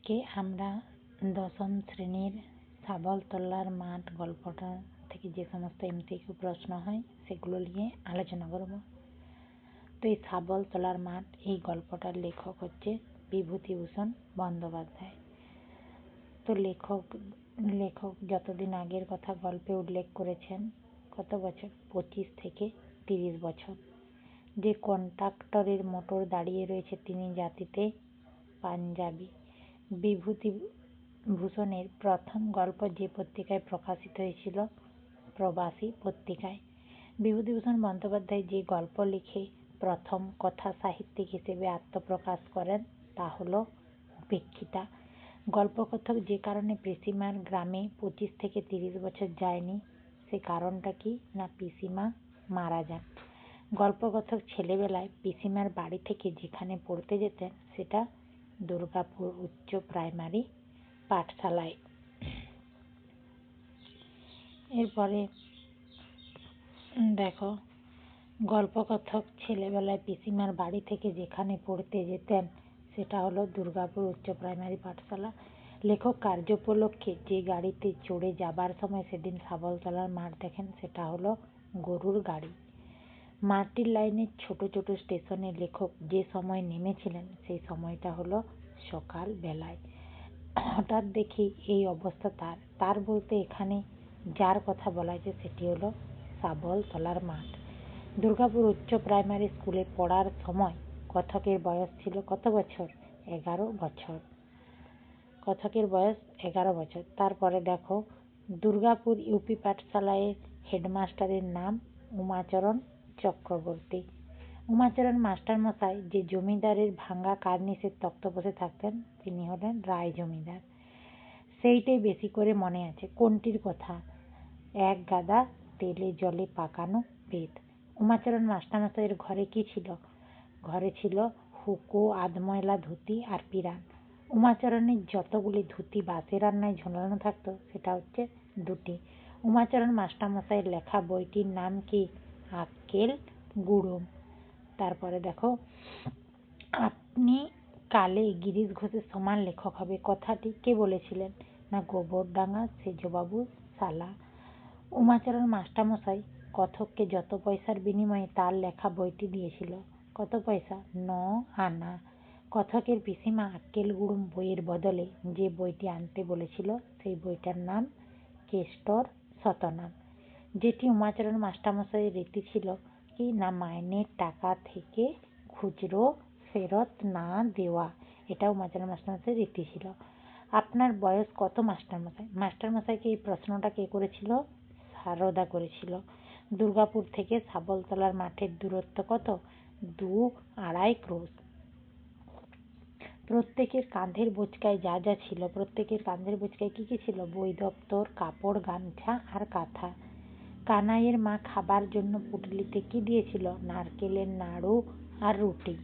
আজকে আমরা দশম শ্রেণির সাবলতলার মাঠ গল্পটা থেকে যে সমস্ত এমসিকিউ প্রশ্ন হয়, সেগুলো নিয়ে আলোচনা করব। তো এই সাবলতলার মাঠ, এই গল্পটার লেখক হচ্ছে বিভূতিভূষণ বন্দ্যোপাধ্যায়। তো লেখক লেখক যতদিন আগের কথা গল্পে উল্লেখ করেছেন, কত বছর? পঁচিশ থেকে তিরিশ বছর। যে কন্ট্রাক্টরের মোটর দাঁড়িয়ে রয়েছে, তিনি জাতিতে পাঞ্জাবি। বিভূতিভূষণের প্রথম গল্প যে পত্রিকায় প্রকাশিত হয়েছিল, প্রবাসী পত্রিকায়। বিভূতিভূষণ বন্দ্যোপাধ্যায় যে গল্প লিখে প্রথম কথা সাহিত্যিক হিসেবে আত্মপ্রকাশ করেন, তা হল উপেক্ষিতা। গল্পকথক যে কারণে পিসিমার গ্রামে পঁচিশ থেকে তিরিশ বছর যায়নি, সে কারণটা কি না পিসিমা মারা যান? গল্পকথক ছেলেবেলায় পিসিমার বাড়ি থেকে যেখানে পড়তে যেতেন, সেটা দুর্গাপুর উচ্চ প্রাইমারি পাঠশালায়। এরপরে, দেখো, গল্পকথক ছেলেবেলায় পিসিমার বাড়ি থেকে যেখানে পড়তে যেতেন, সেটা হলো দুর্গাপুর উচ্চ প্রাইমারি পাঠশালা। লেখক কার্যোপলক্ষে যে গাড়িতে চড়ে যাবার সময় সেদিন শাবলতলার মাঠ দেখেন, সেটা হলো গরুর গাড়ি। মাটির লাইনের ছোট ছোট স্টেশনে লেখক যে সময় নেমেছিলেন, সেই সময়টা হলো সকাল বেলায়। হঠাৎ দেখি এই অবস্থা তার। তার বলতে এখানে যার কথা বলা হয়েছে সেটি হলো শাবলতলার মাঠ। দুর্গাপুর উচ্চ প্রাইমারি স্কুলে পড়ার সময় কথকের বয়স ছিল কত বছর? এগারো বছর। কথকের বয়স এগারো বছর। তারপরে দেখো, দুর্গাপুর ইউপি পাঠশালায় হেডমাস্টারের নাম উমাচরণ চক্রবর্তী উমাচরণ মাস্টারমশাই যে জমিদারের ভাঙ্গা কার্নিসের বসে থাকতেন, তিনি হলেন রায় জমিদার। সেইটাই বেশি করে মনে আছে, কোনটির কথা? এক গাদা তেলে জলে পাকানো বেদ উমাচরণ মাস্টারমশাইয়ের ঘরে কি ছিল? ঘরে ছিল হুকো, আধময়লা ধুতি আর পিরান। উমাচরণের যতগুলি ধুতি বাসে রান্নায় ঝোলানো থাকতো, সেটা হচ্ছে দুটি। উমাচরণ মাস্টারমশাইয়ের লেখা বইটির নাম কি? আক্কেল গুড়ুম তারপরে দেখো, আপনি কালে গিরিশ ঘোষের সমান লেখক হবে। কথাটি কে বলেছিলেন? না, গোবরডাঙ্গা, সেজবাবু, সালা। উমাচরণ মাস্টারমশাই কথককে যত পয়সার বিনিময়ে তার লেখা বইটি দিয়েছিল, কত পয়সা? ন আনা। কথকের পিসিমা আক্কেল গুড়ুম বইয়ের বদলে যে বইটি আনতে বলেছিল, সেই বইটার নাম কেষ্টর শতনাম যেটি উমাচরণ মাস্টারমশাইয়ের রীতি ছিল কি না মাইনের টাকা থেকে খুচরো ফেরত না দেওয়া। এটা উমাচরণ মাস্টারমশাইয়ের রীতি ছিল। আপনার বয়স কত মাস্টারমশাই মাস্টারমশাইকে এই প্রশ্নটা কে করেছিল? সারদা করেছিল। দুর্গাপুর থেকে শাবলতলার মাঠের দূরত্ব কত? দু আড়াই ক্রোশ। প্রত্যেকের কাঁধের বোচকায় যা যা ছিল, প্রত্যেকের কাঁধের বোচকায় কি কি ছিল? বই, দপ্তর, কাপড়, গামছা আর কাঁথা। কানাইয়ের মা খাবার জন্য পুটলিতে কি দিয়েছিল? নারকেলের নাড়ু আর রুটি।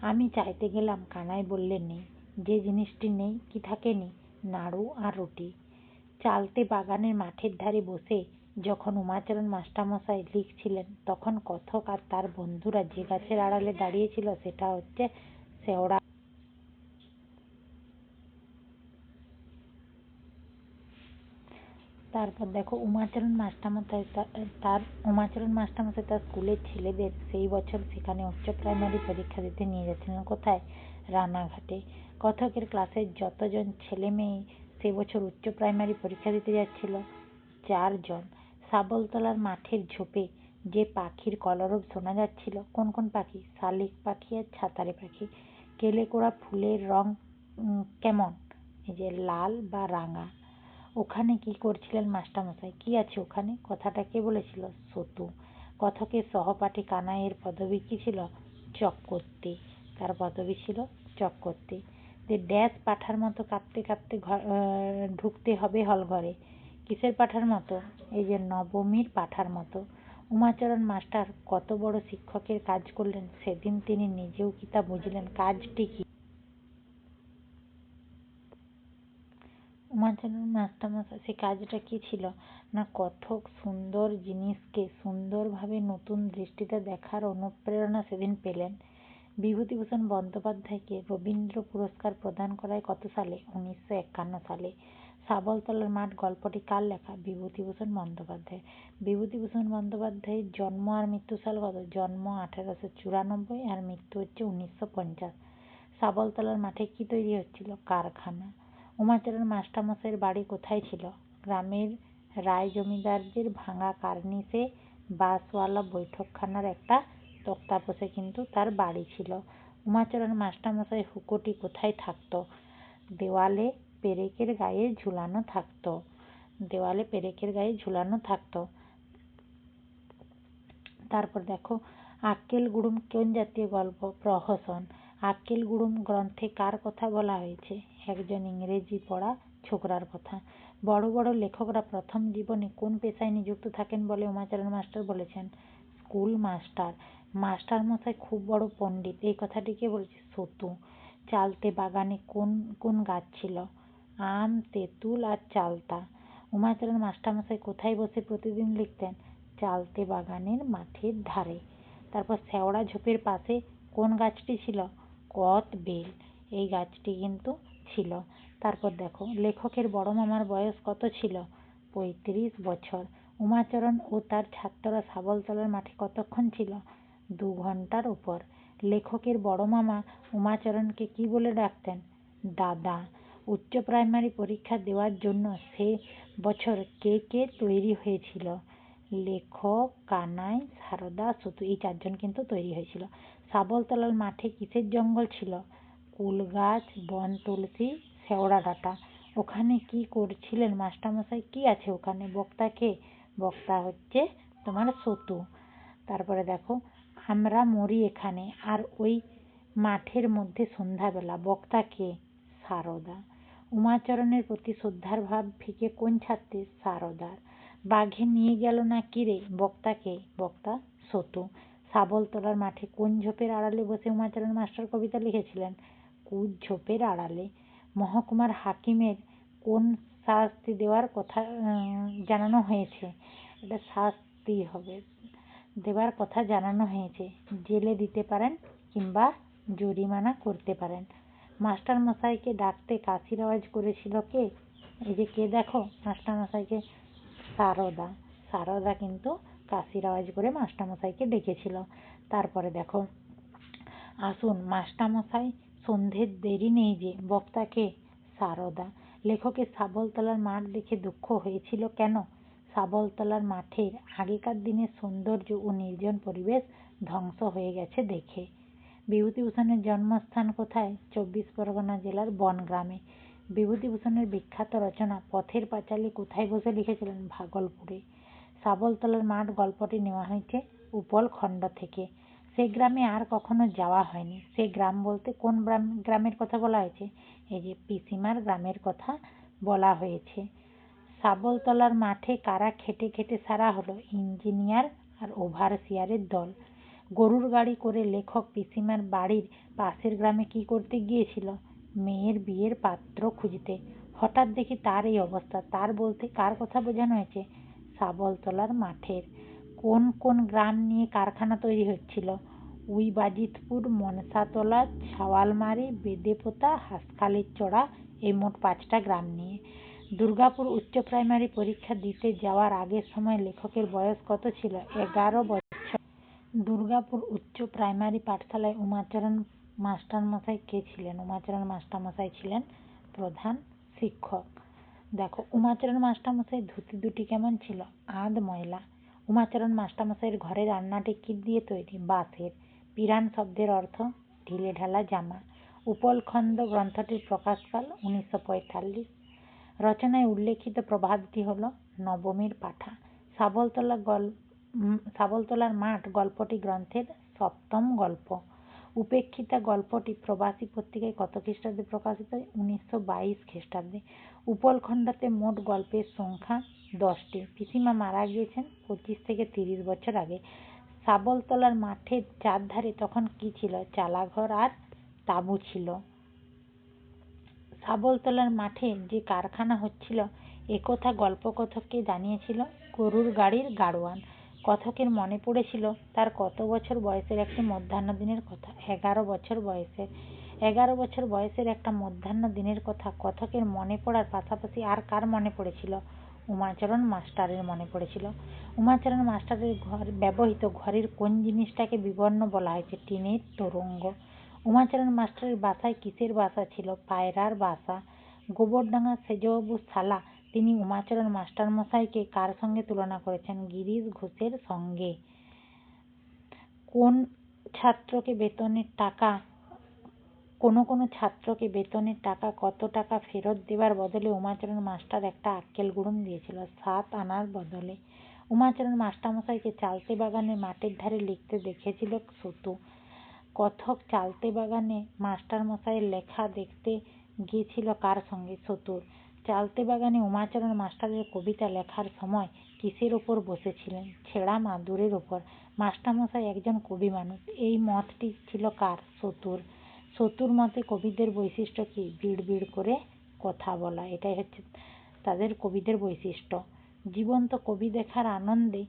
আমি চাইতে গেলাম, কানাই বললে, নেই। যে জিনিসটি নেই, কি থাকেনি নাড়ু আর রুটি। চালতে বাগানের মাঠের ধারে বসে যখন উমাচরণ মাস্টারমশাই লিখছিলেন, তখন কথক আর তার বন্ধুরা যে গাছের আড়ালে দাঁড়িয়েছিল সেটা হচ্ছে শেওড়া তারপর দেখো উমাচরণ মাস্টারমশাই তার উমাচরণ মাস্টারমশাই তার স্কুলের ছেলেদের সেই বছর সেখানে উচ্চ প্রাইমারি পরীক্ষা দিতে নিয়ে যাচ্ছিলেন কোথায়? রানাঘাটে। কথকের ক্লাসের যতজন ছেলে মেয়ে সে বছর উচ্চ প্রাইমারি পরীক্ষা দিতে যাচ্ছিল। চারজন। শাবলতলার মাঠের ঝোপে যে পাখির কলরব শোনা যাচ্ছিল। কোন কোন পাখি? শালিক পাখি আর ছাতারে পাখি। কেলে কোড়া ফুলের রং কেমন? এই যে লাল বা রাঙা। ওখানে কি করছিলেন মাস্টারমশাই? কি আছে ওখানে? কথাটা কে বলেছিল? সতু। কথকের সহপাঠী কানাইয়ের পদবী কি ছিল? চক্রবর্তী তার পদবী ছিল চক্রবর্তী যে ড্যাশ পাঠার মতো কাঁপতে কাঁপতে ঢুকতে হবে হল ঘরে কিসের পাঠার মতো? এই যে নবমীর পাঠার মতো। উমাচরণ মাস্টার কত বড় শিক্ষকের কাজ করলেন, সেদিন তিনি নিজেও কি তা বুঝলেন? কাজটি কি? উমাচরণ মাস্টারমশাই সে কাজটা কি ছিল? না কথক সুন্দর জিনিসকে সুন্দরভাবে নতুন দৃষ্টিতে দেখার অনুপ্রেরণা সেদিন পেলেন। বিভূতিভূষণ বন্দ্যোপাধ্যায়কে রবীন্দ্র পুরস্কার প্রদান করায় কত সালে? উনিশশো একান্ন সালে। সাবলতলার মাঠ, গল্পটি কার লেখা? বিভূতিভূষণ বন্দ্যোপাধ্যায়। বিভূতিভূষণ বন্দ্যোপাধ্যায়ের জন্ম আর মৃত্যু সাল কত? জন্ম আঠেরোশো চুরানব্বই আর মৃত্যু হচ্ছে উনিশশো পঞ্চাশ। সাবলতলার মাঠে কি তৈরি হচ্ছিল? কারখানা। উমাচরণ মাস্টারমশাইয়ের বাড়ি কোথায় ছিল? গ্রামের রায় জমিদারদের ভাঙা কার্নিসে বাঁশওয়ালা বৈঠকখানার একটা তক্তাপোষে কিন্তু তার বাড়ি ছিল। উমাচরণ মাস্টারমশাই হুকোটি কোথায় থাকতো? দেওয়ালে পেরেকের গায়ে ঝুলানো থাকতো। দেওয়ালে পেরেকের গায়ে ঝুলানো থাকতো। তারপর দেখো, আক্কেল গুড়ুম কোন জাতীয় গল্প? প্রহসন। আক্কেল গুড়ুম গ্রন্থে কার কথা বলা হয়েছে? একজন ইংরেজি পড়া ছোকরার কথা। বড় বড় লেখকরা প্রথম জীবনে কোন পেশায় নিযুক্ত থাকেন বলে উমাচরণ মাস্টার বলেছেন? School master. মশাই খুব বড় পণ্ডিত। এই কথাটি কে বলেছে? সতু। চালতে বাগানে কোন কোন গাছ ছিল? আম, তেঁতুল আর চালতা। উমাচরণ মাস্টারমশাই কোথায় বসে প্রতিদিন লিখতেন? চালতে বাগানের মাঠের ধারে। তারপর শ্যাওড়া ঝোপের পাশে কোন গাছটি ছিল? কত বেল। এই গাছটি কিন্তু ছিল। তারপর দেখো, লেখকের বড় মামার বয়স কত ছিল? পঁয়ত্রিশ বছর। উমাচরণ ও তার ছাত্ররা সাবলতলার মাঠে কতক্ষণ ছিল? দু ঘণ্টার উপর। লেখকের বড় মামা উমাচরণকে কি বলে ডাকতেন? দাদা, উচ্চ প্রাইমারি পরীক্ষা দেওয়ার জন্য সে বছর কে কে তৈরি হয়েছিল? লেখক, কানাই, সারদা, সতু এই চারজন কিন্তু তৈরি হয়েছিল। সাবলতলার মাঠে কিসের জঙ্গল ছিল? কুল গাছ বন তুলসী, শেওড়া ডাঁটা। ওখানে কি করছিলেন মাস্টারমশাই? কি আছে ওখানে? বক্তা কে? বক্তা হচ্ছে তোমার সতু। তারপরে দেখো, আমরা মরি এখানে, আর ওই মাঠের মধ্যে সন্ধ্যাবেলা বক্তা কে? সারদা। উমাচরণের প্রতি শ্রদ্ধার ভাব ফিকে কোন ছাত্রের? সারদার। বাঘে নিয়ে গেল না কিরে বক্তাকে বক্তা সতু। সাবলতলার মাঠে কোন ঝোপের আড়ালে বসে উমাচরণ মাস্টার কবিতা লিখেছিলেন? কুদ ঝোপের আড়ালে মহকুমার হাকিমের কোন শাস্তি দেওয়ার কথা জানানো হয়েছে? এটা শাস্তি হবে, দেওয়ার কথা জানানো হয়েছে। জেলে দিতে পারেন কিংবা জরিমানা করতে পারেন। মাস্টার মশাইকে ডাকতে কাশির আওয়াজ করেছিল কে? এই যে কে দেখো মাস্টার মশাইকে সারদা। সারদা কিন্তু কাশির আওয়াজ করে মাস্টারমশাইকে ডেকেছিল। তারপরে দেখো, আসুন মাস্টারমশাই সন্ধ্যের দেরি নেই যে, বক্তাকে। সারদা লেখকের সাবলতলার মাঠ দেখে দুঃখ হয়েছিল কেন? সাবলতলার মাঠের আগেকার দিনের সৌন্দর্য ও নির্জন পরিবেশ ধ্বংস হয়ে গেছে দেখে। বিভূতিভূষণের জন্মস্থান কোথায়? চব্বিশ পরগনা জেলার বনগ্রামে বিভূতিভূষণের বিখ্যাত রচনা পথের পাঁচালী কোথায় বসে লিখেছিলেন ভাগলপুরে। সাবলতলার মাঠ গল্পটি নেওয়া হয়েছে উপল খণ্ড থেকে। সে গ্রামে আর কখনো যাওয়া হয়নি। সে গ্রাম বলতে কোন গ্রাম, গ্রামের কথা বলা হয়েছে? এই যে পিসিমার গ্রামের কথা বলা হয়েছে। সাবলতলার মাঠে কারা খেটে খেটে সারা হলো? ইঞ্জিনিয়ার আর ওভারসিয়ারের দল। গরুর গাড়ি করে লেখক পিসিমার বাড়ির পাশের গ্রামে কি করতে গিয়েছিল? মেয়ের বিয়ের পাত্র খুঁজতে। হঠাৎ দেখি তার এই অবস্থা। তার বলতে কার কথা বোঝানো হয়েছে? সাবলতলার মাঠের। কোন কোন গ্রাম নিয়ে কারখানা তৈরি হচ্ছিল? উইবাজিতপুর, মনসাতলা, ছাওয়ালমারি, বেদেপোতা হাঁসখালির চড়া এই মোট পাঁচটা গ্রাম নিয়ে। দুর্গাপুর উচ্চ প্রাইমারি পরীক্ষা দিতে যাওয়ার আগের সময় লেখকের বয়স কত ছিল? এগারো বছর। দুর্গাপুর উচ্চ প্রাইমারি পাঠশালায় উমাচরণ মাস্টারমশাই কে ছিলেন? উমাচরণ মাস্টারমশাই ছিলেন প্রধান শিক্ষক। দেখো, উমাচরণ মাস্টারমশাই ধুতি দুটি কেমন ছিল? আধ ময়লা। উমাচরণ মাস্টারমশাইয়ের ঘরের রান্নাটি কী দিয়ে তৈরি, বাঁশের। পিরান শব্দের অর্থ ঢিলে ঢালা জামা। উপলখণ্ড গ্রন্থটির প্রকাশকাল উনিশশো পঁয়তাল্লিশ। রচনায় উল্লেখিত প্রভাতটি হল নবমীর পাঠা। সাবলতলা গল সাবলতলার মাঠ গল্পটি গ্রন্থের সপ্তম গল্প। উপেক্ষিতা গল্পটি প্রবাসী পত্রিকায় কত খ্রিস্টাব্দে প্রকাশিত হয়? উনিশশো বাইশ খ্রিস্টাব্দে। উপলখণ্ডতে মোট গল্পের সংখ্যা দশটি। পিসিমা মারা গিয়েছেন পঁচিশ থেকে তিরিশ বছর আগে। সাবলতলার মাঠের চারধারে তখন কি ছিল? চালাঘর আর তাঁবু ছিল। সাবলতলার মাঠে যে কারখানা হচ্ছিল একথা গল্পকথককে জানিয়েছিল গরুর গাড়ির গাড়োয়ান। কথকের মনে পড়েছিল তার কত বছর বয়সের একটি মধ্যাহ্ন দিনের কথা। এগারো বছর বয়সের এগারো বছর বয়সের একটা মধ্যাহ্ন দিনের কথা কথকের মনে পড়ার পাশাপাশি আর কার মনে পড়েছিল? উমাচরণ মাস্টারের মনে পড়েছিল। উমাচরণ মাস্টারের ঘর, ব্যবহৃত ঘরের কোন জিনিসটাকে বিবর্ণ বলা হয়েছে? টিনের তোরঙ্গ। উমাচরণ মাস্টারের বাসায় কিসের বাসা ছিল? পায়রার বাসা। গোবরডাঙ্গা সেজবাবুর শালা তিনি উমাচরণ মাস্টারমশাইকে কার সঙ্গে তুলনা করেছেন? গিরিশ ঘোষের সঙ্গে। কোন ছাত্রকে বেতনের টাকা কোনো কোনো ছাত্রকে বেতনের টাকা, কত টাকা ফেরত দেবার বদলে উমাচরণ মাস্টার একটা আক্কেল গুড়ুম দিয়েছিল। সাত আনার বদলে। উমাচরণ মাস্টারমশাইকে চালতে বাগানে মাঠের ধারে লিখতে দেখেছিল সতু। কথক চালতে বাগানে মাস্টারমশাইয়ের লেখা দেখতে গিয়েছিল কার সঙ্গে? সতুর। চালতে বাগানে উমাচরণ মাস্টারের কবিতা লেখার সময় কিসের ওপর বসেছিলেন? ছেঁড়া মাদুরের ওপর। মাস্টারমশাই একজন কবি মানুষ। এই মতটি ছিল কার? সতুর। সতুর মতে কবিদের বৈশিষ্ট্য কি? বিড় বিড় করে কথা বলা। এটাই হচ্ছে তাদের কবিদের বৈশিষ্ট্য। জীবন্ত কবি দেখার আনন্দে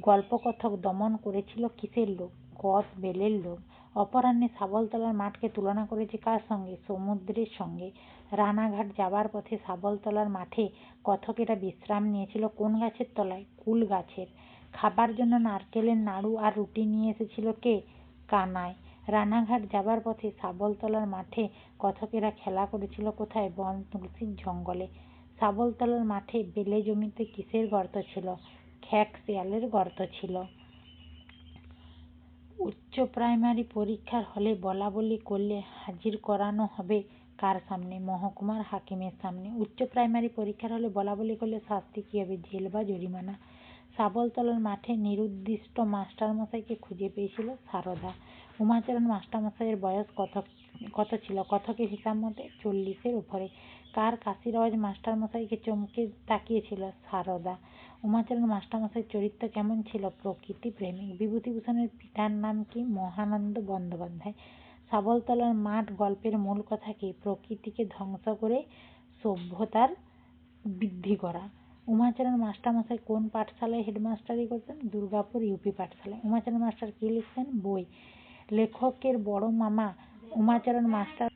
গল্পকথক দমন করেছিল কিসের লোক? গদ, বেলের লোক। অপরাহ্নে শাবলতলার মাঠকে তুলনা করেছে কার সঙ্গে? সমুদ্রের সঙ্গে। রানাঘাট যাবার পথে শাবলতলার মাঠে কথকেরা বিশ্রাম নিয়েছিল কোন গাছের তলায়? কুল গাছের। খাবার জন্য নারকেলের নাড়ু আর রুটি নিয়ে এসেছিল কে? কানায় রানাঘাট যাবার পথে শাবলতলার মাঠে কথকেরা খেলা করেছিল কোথায়? বন, তুলসীর জঙ্গলে। শাবলতলার মাঠে বেলে জমিতে কিসের গর্ত ছিল? খ্যাক শেয়ালের গর্ত ছিল। উচ্চ প্রাইমারি পরীক্ষার হলে বলা বলি করলে হাজির করানো হবে কার সামনে? মহকুমার হাকিমের সামনে। উচ্চ প্রাইমারি পরীক্ষার হলে বলা বলি করলে শাস্তি কী হবে? জেল বা জরিমানা? শাবলতলার মাঠে নিরুদ্দিষ্ট মাস্টারমশাইকে খুঁজে পেয়েছিল সারদা। উমাচরণ মাস্টারমশাইয়ের বয়স কত কত ছিল? কথকের হিসাব মতে চল্লিশের উপরে। কার কাশির আওয়াজ মাস্টারমশাইকে চমকে তাকিয়েছিল? সারদা। উমাচরণ মাস্টারমশাইয়ের চরিত্র কেমন ছিল? প্রকৃতি প্রেমিক। বিভূতিভূষণের পিতার নাম কি? মহানন্দ বন্দ্যোপাধ্যায়। শাবলতলার মাঠ গল্পের মূল কথা কি? প্রকৃতিকে ধ্বংস করে সভ্যতার বৃদ্ধি করা। উমাচরণ মাস্টারমশাই কোন পাঠশালায় হেডমাস্টারি করতেন? দুর্গাপুর ইউপি পাঠশালায়। উমাচরণ মাস্টার কী লিখতেন? বই। লেখকের বড় মামা উমাচরণ মাস্টার,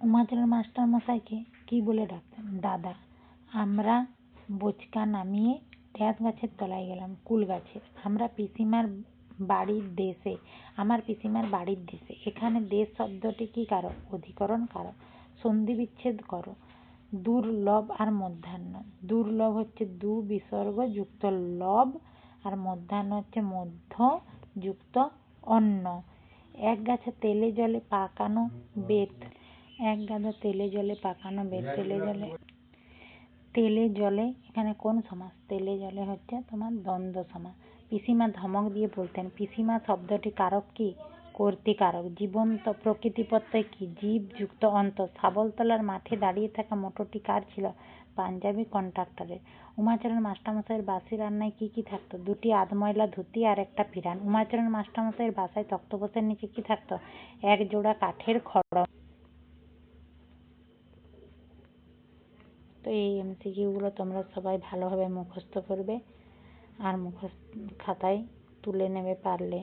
উমাচরণ মাস্টারমশাইকে কী? বলে ডাকতেন দাদা? আমরা বোচকা নামিয়ে ড্যাস গাছের তলায় গেলাম, কুল গাছের। আমরা পিসিমার বাড়ির দেশে, আমার পিসিমার বাড়ির দেশে। এখানে দেশ শব্দটি কী কারক অধিকরণ কারক সন্ধি বিচ্ছেদ করো। দুর্লভ আর মধ্যাহ্ন। দুর্লভ হচ্ছে দু বিসর্গ যুক্ত লব আর মধ্যাহ্ন হচ্ছে মধ্য যুক্ত অন্ন। এক গাছে তেলে জলে পাকানো বেত। এক গাদা তেলে জলে পাকানো বেত। তেলে জলে তেলে জলে এখানে কোন সমাস? তেলে জলে হচ্ছে তোমার দ্বন্দ্ব সমাস। পিসিমা ধমক দিয়ে বলতেন, পিসিমা শব্দটি কারক কি? কর্তৃকারক, জীবন্ত প্রকৃতি প্রত্যয় কি জীব যুক্ত অন্ত? শাবলতলার মাঠে দাঁড়িয়ে থাকা মোটরটি কার ছিল? পাঞ্জাবি কন্ট্রাক্টরের। উমাচরণ মাস্টারমশাইয়ের বাসি রান্নায় কি কি থাকতো? দুটি আধময়লা ধুতি আর একটা পিরান। উমাচরণ মাস্টারমশাইয়ের বাসায় তক্তপোষের নিচে কি থাকতো? এক জোড়া কাঠের খড়ম তো এই এমসিকিউগুলো তোমরা সবাই ভালোভাবে মুখস্থ করবে আর মুখস্থ খাতায় তুলে নেবে পারলে।